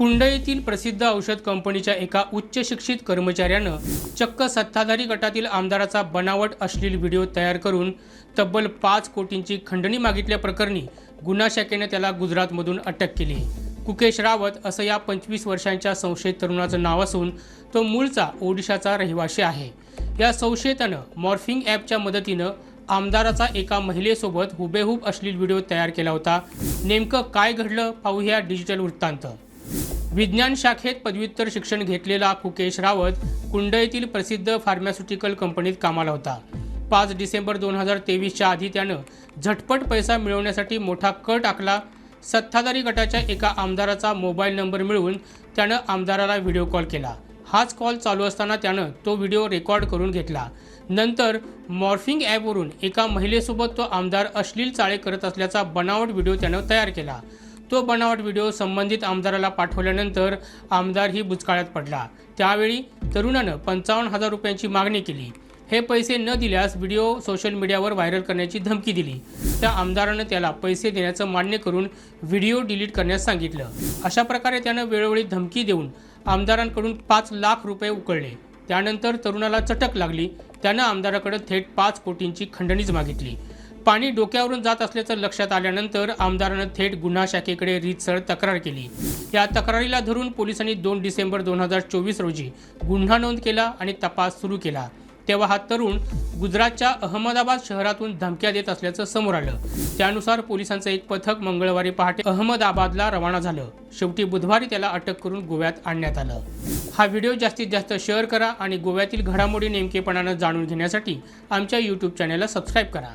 कुंड येथील प्रसिद्ध औषध कंपनीच्या एका उच्च शिक्षित कर्मचाऱ्यानं चक्क सत्ताधारी गटातील आमदाराचा बनावट अश्लील व्हिडिओ तयार करून तब्बल पाच कोटींची खंडणी मागितल्याप्रकरणी गुन्हा शाखेने त्याला गुजरातमधून अटक केली. कुकेश रावत असं या पंचवीस वर्षांच्या संशयित तरुणाचं नाव असून तो मूळचा ओडिशाचा रहिवासी आहे. या संशयितानं मॉर्फिंग ॲपच्या मदतीनं आमदाराचा एका महिलेसोबत हुबेहूब अश्लील व्हिडिओ तयार केला होता. नेमकं काय घडलं पाहूया डिजिटल वृत्तांत. विज्ञान शाखेत पदव्युत्तर शिक्षण घेतलेला कुकेश रावत कुंडईतील प्रसिद्ध फार्मास्युटिकल कंपनीत कामाला होता. पाच डिसेंबर दोन हजार तेवीसच्या आधी त्यानं झटपट पैसा मिळवण्यासाठी मोठा कट आखला. सत्ताधारी गटाच्या एका आमदाराचा मोबाईल नंबर मिळवून त्यानं आमदाराला व्हिडिओ कॉल केला. हाच कॉल चालू असताना त्यानं तो व्हिडिओ रेकॉर्ड करून घेतला. नंतर मॉर्फिंग ॲपवरून एका महिलेसोबत तो आमदार अश्लील चाळे करत असल्याचा बनावट व्हिडिओ त्यानं तयार केला. तो बनावट व्हिडिओ संबंधित आमदाराला पाठवल्यानंतर आमदार ही बुचकाळ्यात पडला. त्यावेळी तरुणानं पंचावन्न हजार रुपयांची मागणी केली. हे पैसे न दिल्यास व्हिडिओ सोशल मीडियावर व्हायरल करण्याची धमकी दिली. त्या आमदारानं त्याला पैसे देण्याचं मान्य करून व्हिडिओ डिलीट करण्यास सांगितलं. अशा प्रकारे त्यानं वेळोवेळी धमकी देऊन आमदारांकडून पाच लाख रुपये उकळले. त्यानंतर तरुणाला चटक लागली. त्यानं आमदाराकडे थेट पाच कोटींची खंडणीच मागितली. पाणी डोक्यावरून जात असल्याचं लक्षात आल्यानंतर आमदारानं थेट गुन्हा शाखेकडे रीतसर तक्रार केली. या तक्रारीला धरून पोलिसांनी दोन डिसेंबर दोन हजार चोवीस रोजी गुन्हा नोंद केला आणि तपास सुरू केला. तेव्हा हा तरुण गुजरातच्या अहमदाबाद शहरातून धमक्या देत असल्याचं समोर आलं. त्यानुसार पोलिसांचं एक पथक मंगळवारी पहाटे अहमदाबादला रवाना झालं. शेवटी बुधवारी त्याला अटक करून गोव्यात आणण्यात आलं. हा व्हिडिओ जास्तीत जास्त शेअर करा आणि गोव्यातील घडामोडी नेमकेपणानं जाणून घेण्यासाठी आमच्या यूट्यूब चॅनलला सबस्क्राईब करा.